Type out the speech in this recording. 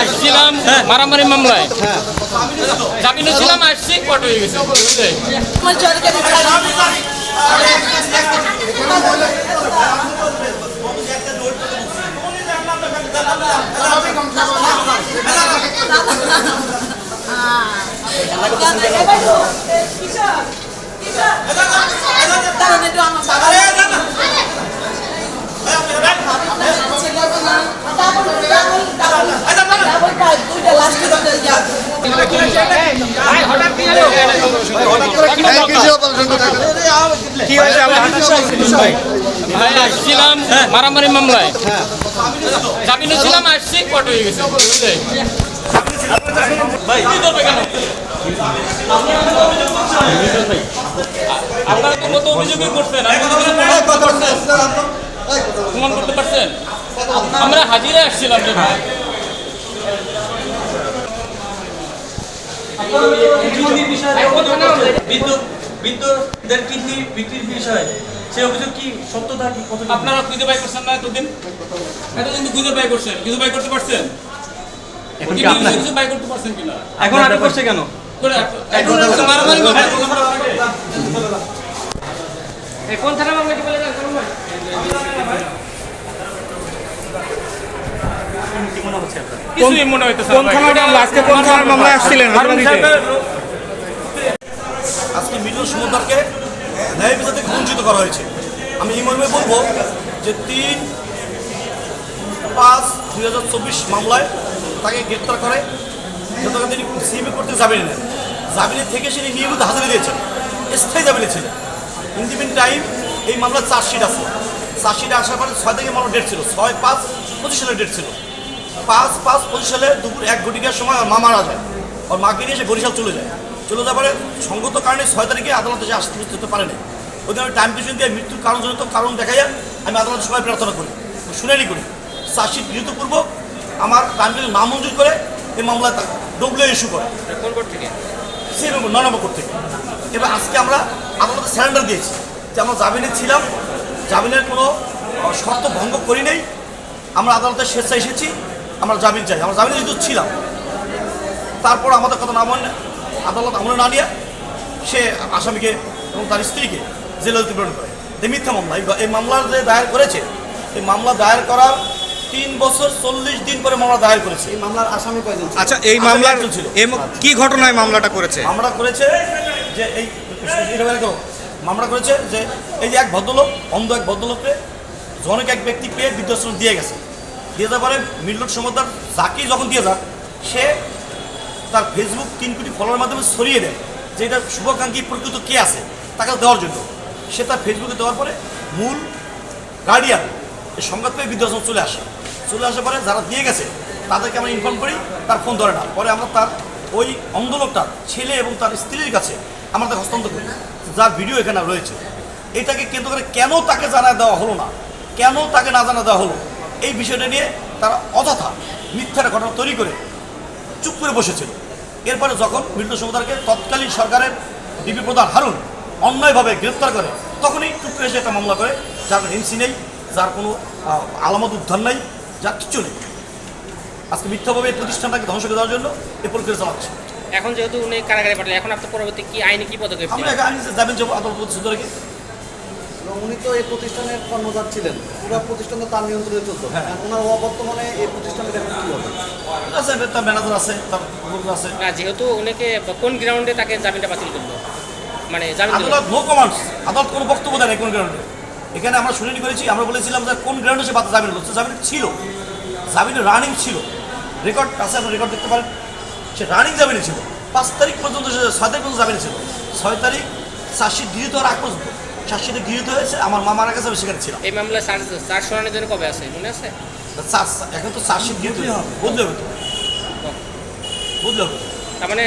আসছিলাম মারামারি মামলায় জামিনে ছিলাম আসছি কট হয়ে গেছে? আমার আসছিলাম মারামারি মামলায় জামিনে ছিলাম আসছি কট হয়ে গেছে তো অভিযোগই করছেন করতে পারছেন? আমরা হাজিরা আসছিলাম কিডনির বিষয়ে যে অভিযোগ করছে, বিদ্যুৎ বিদ্যুতের কিডনি বিক্রির বিষয়ে? সে অভিযোগ কি সত্যতা কি কত আপনারা খুঁজে বাই করছেন না এতদিন? এতদিন তো খুঁজে বাই করছেন। কিছু বাই করতে পারছেন? এখন কি কিছু বাই করতে পারছেন কিনা? এখন আটক করছে। কেন। কোন থানা মামলা কি বলে মনে কোন থানার মামলা? কোন থানার মামলায় আসছিলেন রাজবাড়ীতে? আজকে মিঠুন সমুদ্রকে ন্যায় বিচার থেকে বঞ্চিত করা হয়েছে। আমি এই মর্মে বলব যে তিন পাঁচ দুই হাজার চব্বিশ মামলায় তাকে গ্রেপ্তার করে যতক্ষণ তিনি সিএমএ করতে জামিনে নেন জামিনে থেকে সে নিয়মিত হাজিরা দিয়েছেন। স্থায়ী জামিনে ছিলেন ইন দি মিন টাইম এই মামলার চার্জশিট আছে। চার্জশিটে আসার পরে ছয় থেকে মামলা ডেট ছিল। ছয় পাঁচ পঁচিশ সালের ডেট ছিল। পাঁচ পাঁচ পঁচিশ সালে দুপুর এক ঘটিকার সময় ওর মা মারা যায়। ওর মাকে নিয়ে সে বরিশাল চলে যায়। চলে যাওয়ার পরে সঙ্গত কারণে ছয় তারিখে আদালতে যে আসতে বুঝতে পারেনি। ওই জন্য আমি টাইম পিছন দিয়ে মৃত্যুর কারণ জনিত কারণ দেখা যায় আমি আদালতে সবাই প্রার্থনা করি শুনানি করি। চার্জশিট গৃহীতপূর্বক আমার টাইম পিছন নামঞ্জুর করে এই মামলা ডবলে ইস্যু করে। সেই নয় নম্বর করতে এবার আজকে আমরা আদালতে স্যারেন্ডার দিয়েছি। যে আমরা জামিনে ছিলাম জামিনের কোনো শর্ত ভঙ্গ করি নাই। আমরা আদালতের স্বেচ্ছায় এসেছি আমরা জামিন চাই। আমরা জামিনে যেহেতু ছিলাম তারপর আমাদের কথা না মানে আদালত আমলে না নিয়ে সে আসামিকে এবং তার স্ত্রীকে জেলে প্রেরণ করে। এই মিথ্যা মামলা। এই- মামলার যে দায়ের করেছে এই মামলা দায়ের করার তিন বছর চল্লিশ দিন পরে মামলা দায়ের করেছে। এই মামলার আসামি কয়জন আচ্ছা এই মামলা মামলার একজন ছিল। কি ঘটনায় মামলাটা করেছে? মামলা করেছে যে এই এরকম মামলা করেছে যে এই যে এক ভদ্রলোক অন্ধ এক ভদ্রলোককে জনক এক ব্যক্তি পেয়ে বৃদ্ধাশ্রম দিয়ে গেছে। দিয়ে যাওয়ার পরে মিল্লট সমুদ্র যাকেই যখন দিয়ে যাক সে তার ফেসবুক তিন কোটি ফলোয়ার মাধ্যমে ছড়িয়ে দেয়। যে এটা শুভাকাঙ্ক্ষী প্রকৃত কে আছে, তাকে দেওয়ার জন্য। সে তার ফেসবুকে দেওয়ার পরে মূল গার্ডিয়ান এই সংবাদ পেয়ে বৃদ্ধাশ্রম চলে আসে। চলে আসার পরে যারা দিয়ে গেছে, তাদেরকে আমরা ইনফর্ম করি, তার ফোন ধরে না। পরে আমরা তার ওই অন্ধ লোকটার ছেলে এবং তার স্ত্রীর কাছে আমরা তাকে হস্তান্তর করি। যার ভিডিও এখানে রয়েছে। এটাকে কেন্দ্র করে কেন তাকে জানা দেওয়া হলো না? কেন তাকে না জানা দেওয়া হলো? এই বিষয়টা নিয়ে তারা অযথা মিথ্যার ঘটনা তৈরি করে চুপ করে বসেছিল। এরপরে যখন মিল্টন সমুদারকে তৎকালীন সরকারের ডিবি প্রধান হারুন অন্যায়ভাবে গ্রেফতার করে তখনই চুপ করে এসে একটা মামলা করে যার হিংসি নেই যার কোনো আলামত উদ্ধার নেই যার কিচ্ছু নেই। আজকে মিথ্যাভাবে এই প্রতিষ্ঠানটাকে ধ্বংস করে দেওয়ার জন্য এই প্রক্রিয়া চালাচ্ছে। এখন যেহেতু উনি কারাগারে পাঠালেন এখন আপনার পরবর্তী কি আইনি কি পদক্ষেপ আমরা আইনি যাবেন যাব আদালত প্রতিষ্ঠিত রেখে এবং উনি তো এই প্রতিষ্ঠানের কর্মচার ছিলেন। পুরো প্রতিষ্ঠান তো তার নিয়ন্ত্রণে চলতো। হ্যাঁ। ওনার অবর্তমানে এই প্রতিষ্ঠানের এখন কি হবে? আছে তার ম্যানেজার আছে তার লোক আছে। না যেহেতু উনিকে কোন গ্রাউন্ডে তাকে জামিনটা বাতিল করল? মানে জামিন দিল আদালত নো কমান্ডস আদালত কোনো বক্তব্য দেয় না কোন গ্রাউন্ডে এখানে আমরা শুনানি করেছি আমরা বলেছিলাম যে কোন গ্রাউন্ডে সে বাতা জামিন করছে। জামিন ছিল। জামিনে রানিং ছিল। রেকর্ড আছে আপনার রেকর্ড দেখতে পারেন। সে রানিং জামিনে ছিল। পাঁচ তারিখ পর্যন্ত সে ছয় তারিখ পর্যন্ত জামিনে ছিল। ছয় তারিখ চার্জশিট গৃহীত হওয়ার আগ পর্যন্ত। চার্জশিটে গৃহীত হয়েছে আমার মামার কাছে আমি সেখানে ছিলাম। এই মামলা চার্জ চার্জ শোনানোর জন্য কবে আছে? মনে আছে? চার্জ এখন তো চার্জশিট গৃহীত বদলে হবে। তো বদলে হবে তার মানে